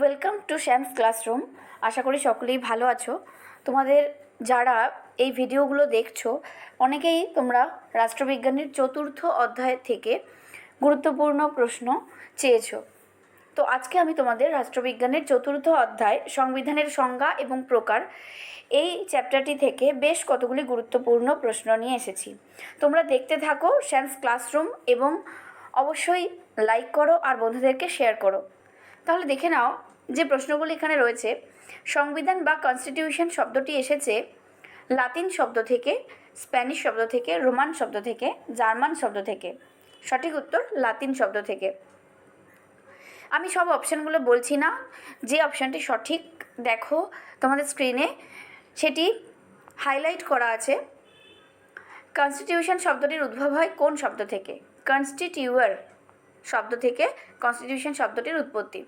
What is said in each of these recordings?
Welcome to Shyam's classroom আশা করি সকলেই ভালো আছো। তোমাদের যারা এই ভিডিওগুলো দেখছ, অনেকেই তোমরা রাষ্ট্রবিজ্ঞানের চতুর্থ অধ্যায় থেকে গুরুত্বপূর্ণ প্রশ্ন চেয়েছো। তো আজকে আমি তোমাদের রাষ্ট্রবিজ্ঞানের চতুর্থ অধ্যায়, সংবিধানের সংজ্ঞা এবং প্রকার এই চ্যাপ্টারটি থেকে বেশ কতগুলি গুরুত্বপূর্ণ প্রশ্ন নিয়ে এসেছি। তোমরা দেখতে থাকো শ্যামস ক্লাসরুম এবং অবশ্যই লাইক করো আর বন্ধুদেরকে শেয়ার করো। তাহলে দেখে নাও যে প্রশ্নগুলি এখানে রয়েছে, সংবিধান বা কনস্টিটিউশন শব্দটি এসেছে লাতিন শব্দ থেকে, স্প্যানিশ শব্দ থেকে, রোমান শব্দ থেকে, জার্মান শব্দ থেকে। সঠিক উত্তর লাতিন শব্দ থেকে। আমি সব অপশানগুলো বলছি না, যে অপশানটি সঠিক, দেখো তোমাদের স্ক্রিনে সেটি হাইলাইট করা আছে। কনস্টিটিউশন শব্দটির উদ্ভব হয় কোন শব্দ থেকে? কনস্টিটিউয়ার শব্দ থেকে কনস্টিটিউশন শব্দটির উৎপত্তি।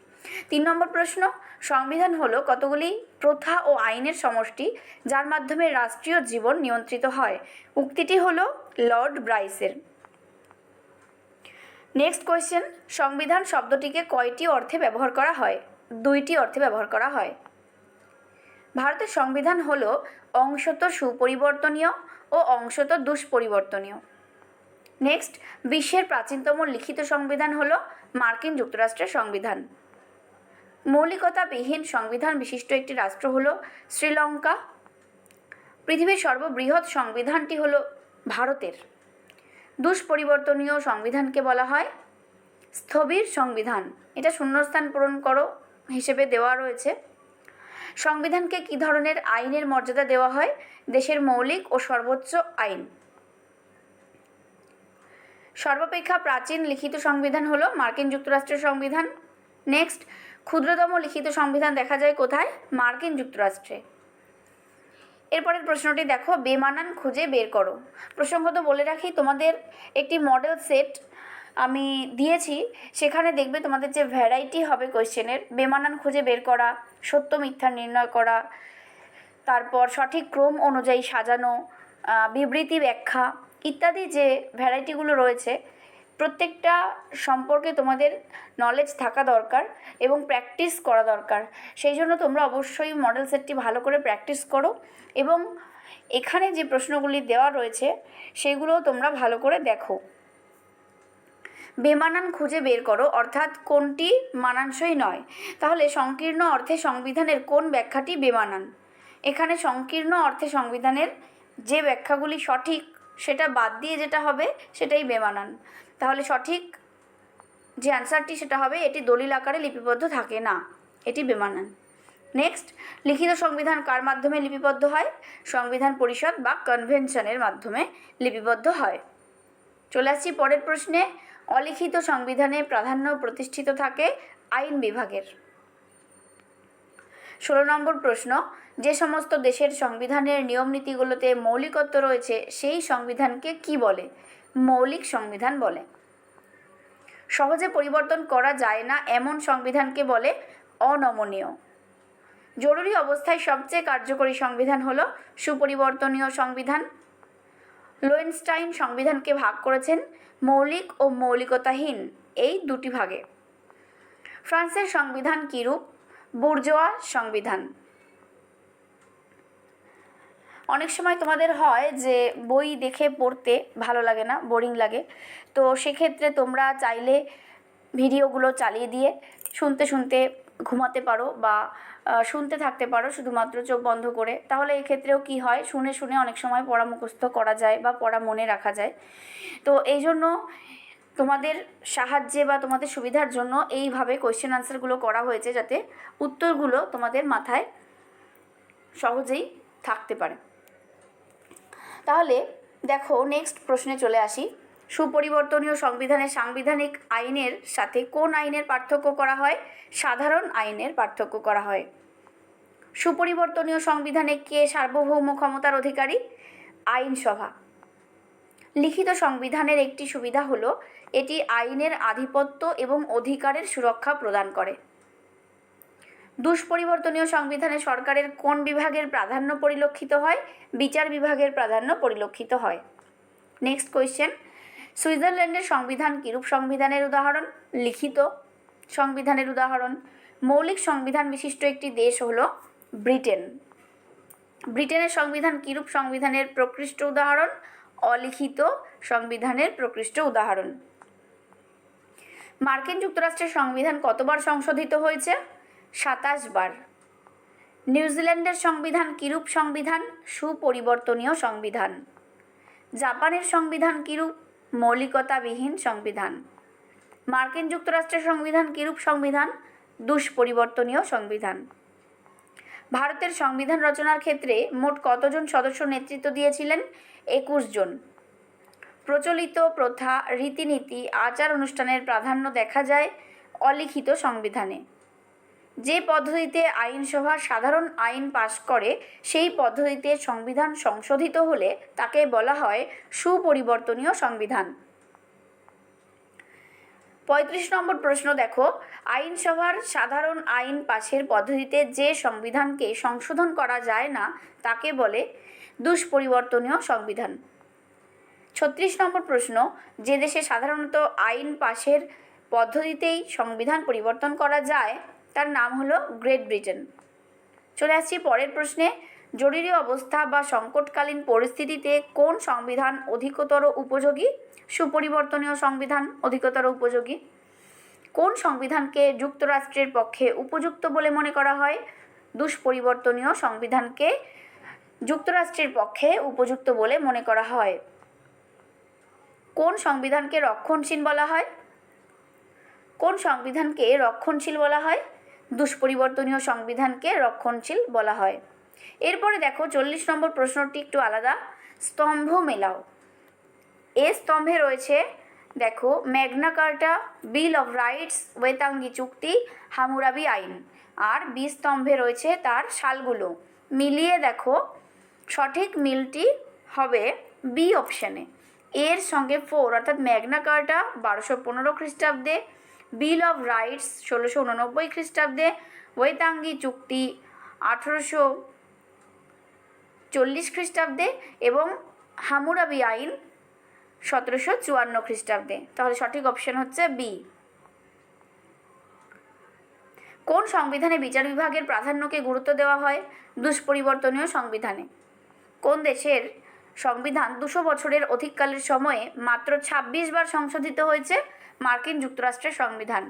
তিন নম্বর প্রশ্ন, সংবিধান হলো কতগুলি প্রথা ও আইনের সমষ্টি যার মাধ্যমে রাষ্ট্রীয় জীবন নিয়ন্ত্রিত হয়। উক্তিটি হলো লর্ড ব্রাইসের। নেক্সট কোয়েশ্চেন, সংবিধান শব্দটিকে কয়টি অর্থে ব্যবহার করা হয়? দুইটি অর্থে ব্যবহার করা হয়। ভারতের সংবিধান হল অংশত সুপরিবর্তনীয় ও অংশত দুষ্পরিবর্তনীয়। নেক্সট, বিশ্বের প্রাচীনতম লিখিত সংবিধান হল মার্কিন যুক্তরাষ্ট্রের সংবিধান। মৌলিকতাবিহীন সংবিধান বিশিষ্ট একটি রাষ্ট্র হল শ্রীলঙ্কা। পৃথিবীর সর্ববৃহৎ সংবিধানটি হল ভারতের। দুষ্পরিবর্তনীয় সংবিধানকে বলা হয় স্থবির সংবিধান। এটা শূন্যস্থান পূরণ করো হিসেবে দেওয়া রয়েছে। সংবিধানকে কী ধরনের আইনের মর্যাদা দেওয়া হয়? দেশের মৌলিক ও সর্বোচ্চ আইন। সর্বাপেক্ষা প্রাচীন লিখিত সংবিধান হলো মার্কিন যুক্তরাষ্ট্রের সংবিধান। নেক্সট ক্ষুদ্রতম লিখিত সংবিধান দেখা যায় কোথায়? মার্কিন যুক্তরাষ্ট্রে। এরপরের প্রশ্নটি দেখো, বেমানান খুঁজে বের করো। প্রসঙ্গত বলে রাখি, তোমাদের একটি মডেল সেট আমি দিয়েছি, সেখানে দেখবে তোমাদের যে ভ্যারাইটি হবে কোয়েশ্চেনের বেমানান খুঁজে বের করা, সত্য মিথ্যা নির্ণয় করা, তারপর সঠিক ক্রম অনুযায়ী সাজানো বিবৃতি ব্যাখ্যা ইত্যাদি যে ভ্যারাইটিগুলো রয়েছে প্রত্যেকটা সম্পর্কে তোমাদের নলেজ থাকা দরকার এবং প্র্যাকটিস করা দরকার। সেই জন্য তোমরা অবশ্যই মডেল সেটটি ভালো করে প্র্যাকটিস করো এবং এখানে যে প্রশ্নগুলি দেওয়া রয়েছে সেগুলোও তোমরা ভালো করে দেখো। বেমানান খুঁজে বের করো, অর্থাৎ কোনটি মানানসই নয়। তাহলে সংকীর্ণ অর্থে সংবিধানের কোন ব্যাখ্যাটি বেমানান? এখানে সংকীর্ণ অর্থে সংবিধানের যে ব্যাখ্যাগুলি সঠিক সেটা বাদ দিয়ে যেটা হবে সেটাই বেমানান। তাহলে সঠিক যে অ্যান্সারটি সেটা হবে, এটি দলিল আকারে লিপিবদ্ধ থাকে না, এটি বেমানান। নেক্সট লিখিত সংবিধান কার মাধ্যমে লিপিবদ্ধ হয়? সংবিধান পরিষদ বা কনভেনশনের মাধ্যমে লিপিবদ্ধ হয়। চলে আসছি পরের প্রশ্নে। অলিখিত সংবিধানে প্রাধান্য প্রতিষ্ঠিত থাকে আইন বিভাগের। ষোলো নম্বর প্রশ্ন, যে সমস্ত দেশের সংবিধানের নিয়ম নীতিগুলোতে মৌলিকত্ব রয়েছে, সেই সংবিধানকে কি বলে? মৌলিক সংবিধান বলে। সহজে পরিবর্তন করা যায় না এমন সংবিধানকে বলে অনমনীয়। জরুরি অবস্থায় সবচেয়ে কার্যকরী সংবিধান হলো সুপরিবর্তনীয় সংবিধান। লোয়েনস্টাইন সংবিধানকে ভাগ করেছেন মৌলিক ও মৌলিকতাহীন, এই দুটি ভাগে। ফ্রান্সের সংবিধান কিরূপ? বুর্জোয়া সংবিধান। অনেক সময় তোমাদের হয় যে বই দেখে পড়তে ভালো লাগে না, বোরিং লাগে। তো সেক্ষেত্রে তোমরা চাইলে ভিডিওগুলো চালিয়ে দিয়ে শুনতে শুনতে ঘুমাতে পারো বা শুনতে থাকতে পারো শুধুমাত্র চোখ বন্ধ করে। তাহলে এক্ষেত্রেও কি হয়, শুনে শুনে অনেক সময় পড়া মুখস্থ করা যায় বা পড়া মনে রাখা যায়। তো এই জন্য তোমাদের সাহায্যে বা তোমাদের সুবিধার জন্য এইভাবে কোয়েশ্চেন আনসারগুলো করা হয়েছে যাতে উত্তরগুলো তোমাদের মাথায় সহজেই থাকতে পারে। তাহলে দেখো নেক্সট প্রশ্নে চলে আসি। সুপরিবর্তনীয় সংবিধানের সাংবিধানিক আইনের সাথে কোন আইনের পার্থক্য করা হয়? সাধারণ আইনের পার্থক্য করা হয়। সুপরিবর্তনীয় সংবিধানে কে সার্বভৌম ক্ষমতার অধিকারী? আইনসভা। লিখিত সংবিধানের একটি সুবিধা হলো এটি আইনের আধিপত্য এবং অধিকারের সুরক্ষা প্রদান করে। দুষ্পরিবর্তনীয় সংবিধানে সরকারের কোন বিভাগের প্রাধান্য পরিলক্ষিত হয়? বিচার বিভাগের প্রাধান্য পরিলক্ষিত হয়। নেক্সট কোয়েশ্চেন সুইজারল্যান্ডের সংবিধান কিরূপ সংবিধানের উদাহরণ? লিখিত সংবিধানের উদাহরণ। মৌলিক সংবিধান বিশিষ্ট একটি দেশ হলো ব্রিটেন। ব্রিটেনের সংবিধান কিরূপ সংবিধানের প্রকৃষ্ট উদাহরণ? অলিখিত সংবিধানের প্রকৃষ্ট উদাহরণ। মার্কিন যুক্তরাষ্ট্রের সংবিধান কতবার সংশোধিত হয়েছে? সাতাশ বার। নিউজিল্যান্ডের সংবিধান কিরূপ সংবিধান? সুপরিবর্তনীয় সংবিধান। জাপানের সংবিধান কিরূপ? মৌলিকতাবিহীন সংবিধান। মার্কিন যুক্তরাষ্ট্রের সংবিধান কিরূপ সংবিধান? দুষ্পরিবর্তনীয় সংবিধান। ভারতের সংবিধান রচনার ক্ষেত্রে মোট কতজন সদস্য নেতৃত্ব দিয়েছিলেন? একুশ জন। প্রচলিত প্রথা, রীতিনীতি, আচার অনুষ্ঠানের প্রাধান্য দেখা যায় অলিখিত সংবিধানে। যে পদ্ধতিতে আইনসভা সাধারণ আইন পাশ করে, সেই পদ্ধতিতে সংবিধান সংশোধিত হলে তাকে বলা হয় সুপরিবর্তনীয় সংবিধান। পঁয়ত্রিশ নম্বর প্রশ্ন দেখো। আইনসভার সাধারণ আইন পাশের পদ্ধতিতে যে সংবিধানকে সংশোধন করা যায় না, তাকে বলে দুষ্পরিবর্তনীয় সংবিধান। ছত্রিশ নম্বর প্রশ্ন, যে দেশে সাধারণত আইন পাশের পদ্ধতিতেই সংবিধান পরিবর্তন করা যায়, তার নাম হলো গ্রেট ব্রিটেন। চলে আসছি পরের প্রশ্নে, জরুরি অবস্থা বা সংকটকালীন পরিস্থিতিতে কোন সংবিধান অধিকতর উপযোগী? সুপরিবর্তনীয় সংবিধান অধিকতর উপযোগী? কোন সংবিধানকে যুক্তরাষ্ট্রের পক্ষে উপযুক্ত বলে মনে করা হয়? দুষ্পরিবর্তনীয় সংবিধানকে যুক্তরাষ্ট্রের পক্ষে উপযুক্ত বলে মনে করা হয়। কোন সংবিধানকে রক্ষণশীল বলা হয়? কোন সংবিধানকে রক্ষণশীল বলা হয়? দুষ্পরিবর্তনীয় সংবিধানকে রক্ষণশীল বলা হয়। এরপরে দেখো চল্লিশ নম্বর প্রশ্নটি একটু আলাদা। স্তম্ভ মেলাও। এ স্তম্ভে রয়েছে, দেখো, Magna Carta, bill of rights Waitangi চুক্তি, হামুরাবি আইন। আর বি স্তম্ভে রয়েছে তার সালগুলো। মিলিয়ে দেখো, সঠিক মিলটি হবে বি অপশানে। এর সঙ্গে ফোর অর্থাৎ ম্যাগনা কার্টা বারোশো পনেরো খ্রিস্টাব্দে, বিল অফ রাইটস ষোলোশো উননব্বই খ্রিস্টাব্দে ওয়েতাঙ্গি চুক্তি আঠেরোশো চল্লিশ খ্রিস্টাব্দে এবং হামুরাবি আইন সতেরোশো চুয়ান্ন খ্রিস্টাব্দে। তাহলে সঠিক অপশন হচ্ছে বি কোন সংবিধানে বিচার বিভাগের প্রাধান্যকে গুরুত্ব দেওয়া হয়? দুষ্পরিবর্তনীয় সংবিধানে। কোন দেশের সংবিধান দুশো বছরের অধিককালের সময়ে মাত্র ছাব্বিশ বার সংশোধিত হয়েছে মার্কিন যুক্তরাষ্ট্রের সংবিধান।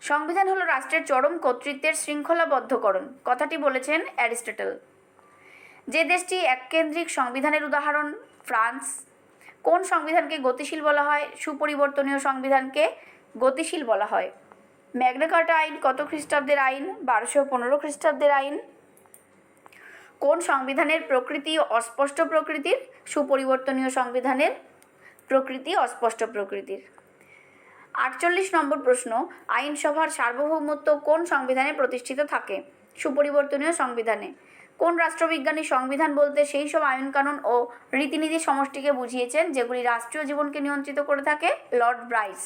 সংবিধান হলো রাষ্ট্রের চরম কর্তৃত্বের শৃঙ্খলাবদ্ধকরণ, কথাটি বলেছেন অ্যারিস্টটল। যে দেশটি এককেন্দ্রিক সংবিধানের উদাহরণ, ফ্রান্স, কোন সংবিধানকে গতিশীল বলা হয়? সুপরিবর্তনীয় সংবিধানকে গতিশীল বলা হয়। ম্যাগনা কার্টা আইন কত খ্রিস্টাব্দের আইন? বারোশো পনেরো খ্রিস্টাব্দের আইন। কোন সংবিধানের প্রকৃতি অস্পষ্ট প্রকৃতির? সুপরিবর্তনীয় সংবিধানের প্রকৃতি অস্পষ্ট প্রকৃতির। আটচল্লিশ নম্বর প্রশ্ন, আইনসভার সার্বভৌমত্ব কোন সংবিধানে প্রতিষ্ঠিত থাকে? সুপরিবর্তনীয় সংবিধানে। কোন রাষ্ট্রবিজ্ঞানী সংবিধান বলতে সেই সব আইনকানুন ও রীতিনীতি সমষ্টিকে বুঝিয়েছেন যেগুলি রাষ্ট্রীয় জীবনকে নিয়ন্ত্রিত করে থাকে? Lord Bryce.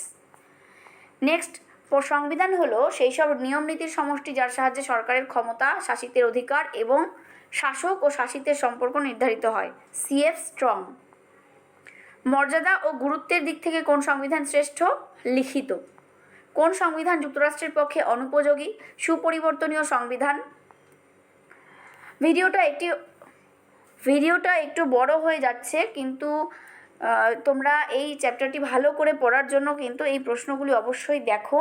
নেক্সট সংবিধান হলো সেই সব নিয়ম নীতির সমষ্টি যার সাহায্যে সরকারের ক্ষমতা, শাসিতের অধিকার এবং শাসক ও শাসিতের সম্পর্ক নির্ধারিত হয়। সিএফ স্ট্রং মর্যাদা ও গুরুত্বের দিক থেকে কোন সংবিধান শ্রেষ্ঠ? লিখিত। কোন সংবিধান যুক্তরাষ্ট্রের পক্ষে অনুপযোগী, সুপরিবর্তনীয় সংবিধান? ভিডিওটা একটি, ভিডিওটা একটু বড় হয়ে যাচ্ছে, কিন্তু তোমরা এই চ্যাপ্টারটি ভালো করে পড়ার জন্য কিন্তু এই প্রশ্নগুলি অবশ্যই দেখো।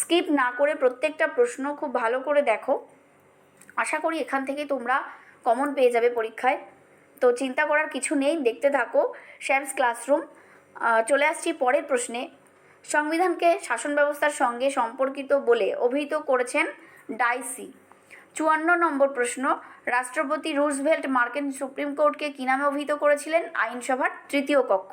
স্কিপ না করে প্রত্যেকটা প্রশ্ন খুব ভালো করে দেখো। আশা করি এখান থেকে তোমরা কমন পেয়ে যাবে পরীক্ষায়। তো চিন্তা করার কিছু নেই, দেখতে থাকো শ্যামস ক্লাসরুম চলে আসছি পরের প্রশ্নে। সংবিধানকে শাসন ব্যবস্থার সঙ্গে সম্পর্কিত বলে অভিহিত করেছেন ডাইসি। চুয়ান্ন নম্বর প্রশ্ন, রাষ্ট্রপতি রুজভেল্ট মার্কিন সুপ্রিম কোর্টকে কী নামে অভিহিত করেছিলেন? আইনসভার তৃতীয় কক্ষ।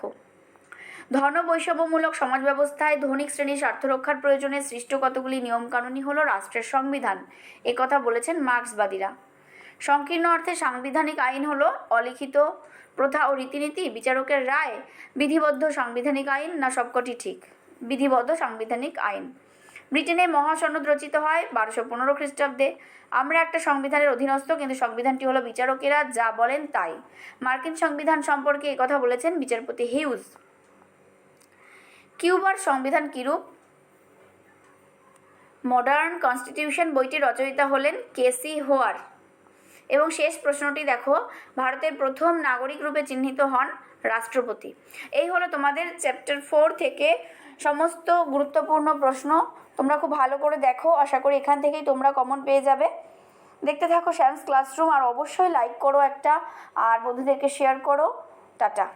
ধন বৈষম্যমূলক সমাজ ব্যবস্থায় ধনিক শ্রেণির স্বার্থ রক্ষার প্রয়োজনে সৃষ্ট কতগুলি নিয়মকানুনই হল রাষ্ট্রের সংবিধান। একথা বলেছেন মার্ক্সবাদীরা। সংকীর্ণ অর্থে সাংবিধানিক আইন হলো অলিখিত প্রথা ও রীতিনীতি, বিচারকের রায় বিধিবদ্ধ সাংবিধানিক আইন না সবকটি ঠিক? বিধিবদ্ধ সাংবিধানিক আইন। ব্রিটেনে মহাসনদ রচিত হয় বারোশো পনেরো খ্রিস্টাব্দে। আমরা একটা সংবিধানের অধীনস্থ, কিন্তু সংবিধানটি হলো বিচারকেরা যা বলেন তাই। মার্কিন সংবিধান সম্পর্কে একথা বলেছেন বিচারপতি হিউজ। কিউবার সংবিধান কিরূপ? মডার্ন কনস্টিটিউশন বইটি রচয়িতা হলেন কেসি হোয়ার। এবং শেষ প্রশ্নটি দেখো, ভারতের প্রথম নাগরিক রূপে চিহ্নিত হন রাষ্ট্রপতি। এই হলো তোমাদের চ্যাপ্টার ফোর থেকে সমস্ত গুরুত্বপূর্ণ প্রশ্ন। তোমরা খুব ভালো করে দেখো, আশা করি এখান থেকেই তোমরা কমন পেয়ে যাবে। দেখতে থাকো শ্যামস ক্লাসরুম আর অবশ্যই লাইক করো একটা, আর বন্ধুদেরকে শেয়ার করো। টাটা।